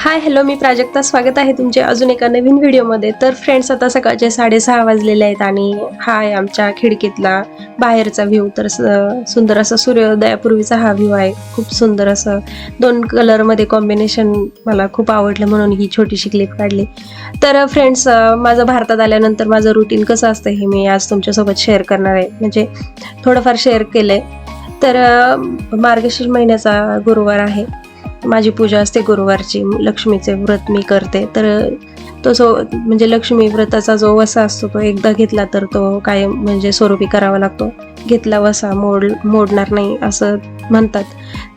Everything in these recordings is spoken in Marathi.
हाय हॅलो मी प्राजक्ता. स्वागत आहे तुमचे अजून एका नवीन व्हिडिओमध्ये. तर फ्रेंड्स आता सकाळचे साडेसहा वाजलेले आहेत आणि हा आहे आमच्या खिडकीतला बाहेरचा व्ह्यू तर स- सुंदर असा सूर्योदयापूर्वीचा हा व्ह्यू आहे. खूप सुंदर असं दोन कलरमध्ये कॉम्बिनेशन मला खूप आवडलं म्हणून ही छोटीशी क्लिप काढली. तर फ्रेंड्स माझं भारतात आल्यानंतर माझं रुटीन कसं असतं हे मी आज तुमच्यासोबत शेअर करणार आहे. म्हणजे थोडंफार शेअर केलं आहे तर मार्गशीर्ष महिन्याचा गुरुवार आहे. माझी पूजा असते गुरुवारची लक्ष्मीचे व्रत मी करते. तर तो जो म्हणजे लक्ष्मी व्रताचा जो वसा असतो तो एकदा घेतला तर तो काय म्हणजे स्वरूपी करावा लागतो. घेतला वसा मोड मोडणार नाही असं म्हणतात.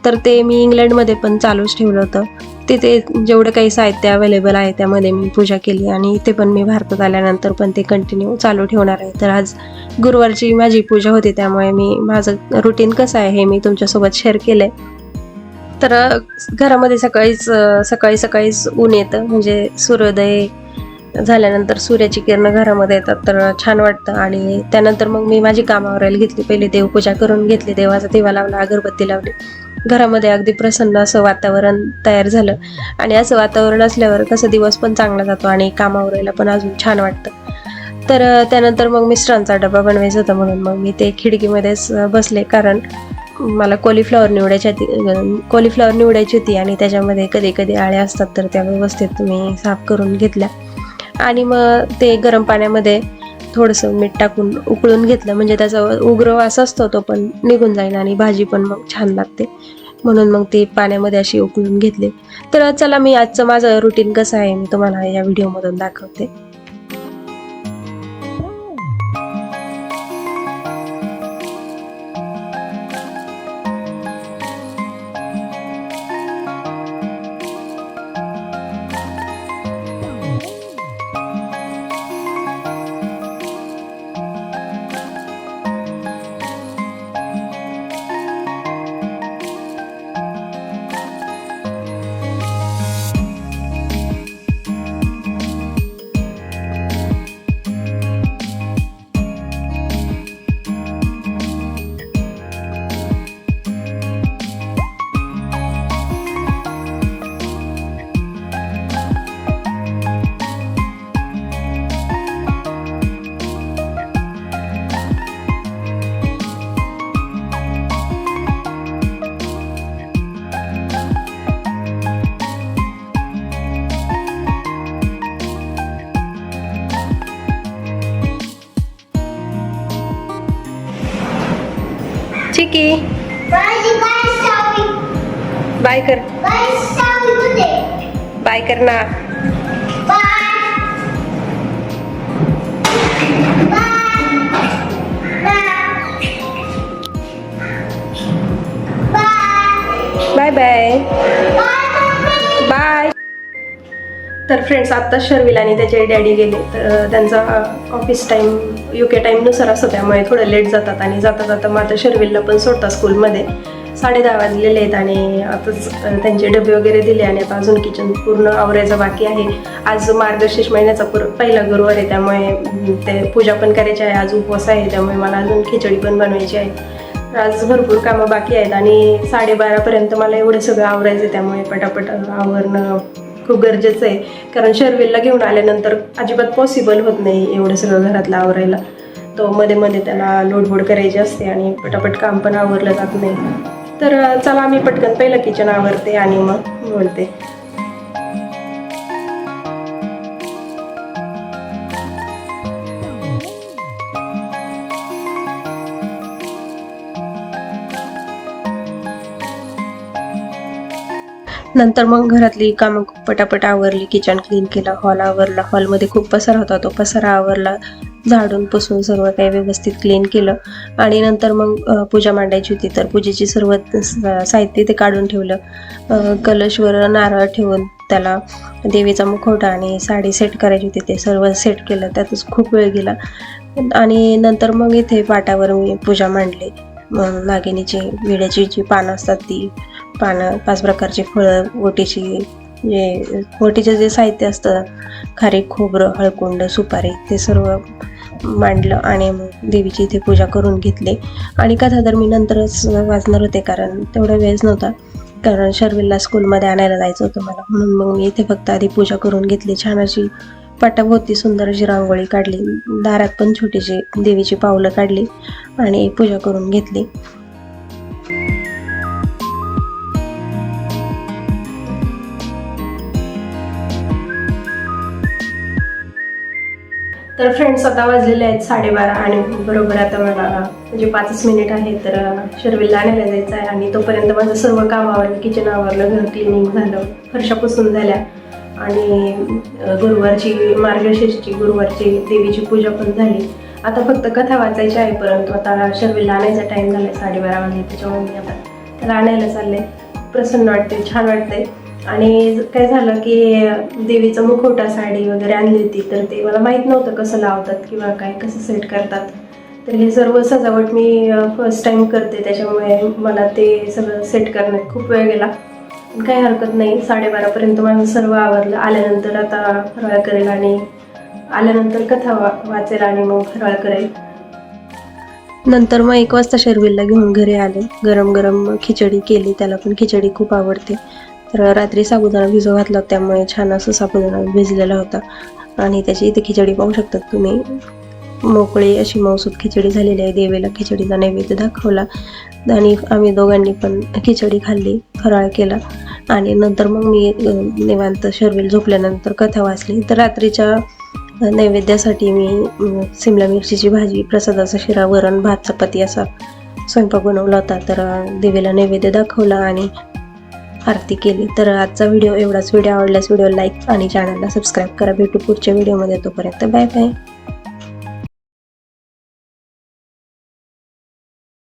तर ते मी इंग्लंडमध्ये पण चालूच ठेवलं होतं. तिथे जेवढं काही साहित्य अवेलेबल आहे त्यामध्ये मी पूजा केली आणि इथे पण मी भारतात आल्यानंतर पण ते कंटिन्यू चालू ठेवणार आहे. तर आज गुरुवारची माझी पूजा होती त्यामुळे मी माझं रुटीन कसं आहे हे मी तुमच्यासोबत शेअर केलं आहे तर घरामध्ये सकाळीच सकाळी सकाळीच ऊन येतं. म्हणजे सूर्योदय झाल्यानंतर सूर्याची किरणं घरामध्ये येतात. तर छान वाटतं. आणि त्यानंतर मग मी माझी कामावरायला घेतली. पहिले देवपूजा करून घेतली. देवाचा दिवा लावला अगरबत्ती लावली. घरामध्ये अगदी प्रसन्न असं वातावरण तयार झालं. आणि असं वातावरण असल्यावर कसं दिवस पण चांगला जातो आणि कामावरायला पण अजून छान वाटतं. तर त्यानंतर मग मिस्टरांचा डबा बनवायचा होता म्हणून मग मी ते खिडकीमध्येच बसले. कारण मला कॉलीफ्लॉवर निवडायची होती कॉलीफ्लॉवर निवडायची होती आणि त्याच्यामध्ये कधी कधी आळ्या असतात तर त्या व्यवस्थित मी साफ करून घेतल्या. आणि मग ते गरम पाण्यामध्ये थोडंसं मीठ टाकून उकळून घेतलं. म्हणजे त्याचा उग्र वास असतो तो पण निघून जाईल आणि भाजी पण मग छान लागते. म्हणून मग ती पाण्यामध्ये अशी उकळून घेतले. तर चला मी आजचं माझं रुटीन कसं आहे मी तुम्हाला या व्हिडिओमधून दाखवते. चिकी. बाय कर. बाय कर ना तर फ्रेंड्स आत्ता शर्विल आणि त्याचे डॅडी गेले. तर त्यांचा ऑफिस टाईम यू के टाईमनुसार असतो त्यामुळे थोडं लेट जातात आणि जाता जाता मग आता शर्विलला पण सोडतात स्कूलमध्ये साडे दहा वाजलेले आहेत आणि आताच त्यांचे डबे वगैरे दिले आणि आता अजून किचन पूर्ण आवरायचं बाकी आहे. आज मार्गशीर्ष महिन्याचा पूर पहिला गुरुवार आहे त्यामुळे ते पूजा पण करायची आहे आज उपवास आहे त्यामुळे मला अजून खिचडी पण बनवायची आहे. आज भरपूर कामं बाकी आहेत आणि साडेबारापर्यंत मला एवढं सगळं आवरायचं आहे त्यामुळे पटापट आवरणं खूप गरजेचं आहे. कारण शर्विलला घेऊन आल्यानंतर अजिबात पॉसिबल होत नाही एवढं सगळं घरातलं आवरायला. तो मध्ये मध्ये त्याला लोडबोड करायची असते आणि पटापट काम पण आवरलं जात नाही. तर चला मी पटकन पहिलं किचन आवरते आणि मग बोलते नंतर मग घरातली कामं पटापट आवरली. किचन क्लीन केलं हॉल आवरला. हॉलमध्ये खूप पसारा होता तो. पसारा आवरला झाडून पुसून सर्व काही व्यवस्थित क्लीन केलं. आणि नंतर मग पूजा मांडायची होती. तर पूजेची सर्व स- साहित्य ते काढून ठेवलं. कलशवर नारळ ठेवून त्याला देवीचा मुखवटा आणि साडी सेट करायची होती. ते सर्व सेट केलं. त्यातच खूप वेळ गेला. आणि नंतर मग इथे पाटावर मी पूजा मांडली. मग नागिनीची विड्याची जी पानं असतात ती पानं पाच प्रकारची फळं ओटीची जे गोटीचं जे साहित्य असतं खारीक खोबरं हळकुंड सुपारी ते सर्व मांडलं आणि मग देवीची इथे पूजा करून घेतली. आणि कथा तर मी नंतरच वाचणार होते कारण तेवढा वेळच नव्हता. कारण शर्विलला स्कूलमध्ये आणायला जायचं होतं मला. म्हणून मग मी इथे फक्त आधी पूजा करून घेतली. छान अशी पटाभोवती सुंदर अशी रांगोळी काढली. दारात पण छोटीशी देवीची पावलं काढली आणि पूजा करून घेतली. तर फ्रेंड्स आता वाजलेले आहेत साडेबारा आणि बरोबर आता मला म्हणजे पाचच मिनिट आहे तर शर्विलला आणायला जायचं आहे आणि तोपर्यंत माझं सर्व काम आवरलं किचन आवरलं घर क्लिनिंग झालं फरशा पुसून झाल्या. आणि गुरुवारची मार्गशीर्षची गुरुवारची देवीची पूजा पण झाली. आता फक्त कथा वाचायची आहे परंतु आता शर्विलला आणायचा टाईम झाला आहे साडेबारा वाजले त्याच्यामुळे मी आता त्याला आणायला चालले. प्रसन्न वाटते छान वाटते आणि काय झालं की देवीचं मुखवटा साडी वगैरे आणली होती तर ते मला माहीत नव्हतं कसं लावतात किंवा काय कसं सेट करतात. तर हे सर्व सजावट मी फर्स्ट टाईम करते त्याच्यामुळे मला ते सगळं सेट करण्यात खूप वेळ गेला. काही हरकत नाही साडेबारापर्यंत माझं सर्व आवरलं. आल्यानंतर आता फराळ करेल आणि आल्यानंतर कथा वा वाचेल आणि मग फराळ करेल. नंतर मग एक वाजता शर्विलला घेऊन घरी आले. गरम गरम खिचडी केली त्याला पण खिचडी खूप आवडते. तर रात्री साबुदाणा भिजू घातला त्यामुळे छान असं साबुदाणा भिजलेला होता. आणि त्याची इथे खिचडी पाहू शकतात तुम्ही. मोकळी अशी मौसूद खिचडी झालेली आहे. देवीला खिचडीचा नैवेद्य दाखवला. आणि आम्ही दोघांनी पण खिचडी खाल्ली फराळ केला. आणि नंतर मग मी निवांत शर्वेल झोपल्यानंतर कथा वाचली. तर रात्रीच्या नैवेद्यासाठी मी सिमला मिरचीची भाजी प्रसादाचा शिरा वरण भात चपाती असा स्वयंपाक बनवला होता. तर देवीला नैवेद्य दाखवला आणि आरती केली. तर आजचा व्हिडिओ एवढाच. व्हिडिओ आवडल्यास व्हिडिओ लाईक आणि चॅनलला सबस्क्राईब करा. भेटू पुढच्या व्हिडिओमध्ये तोपर्यंत बाय बाय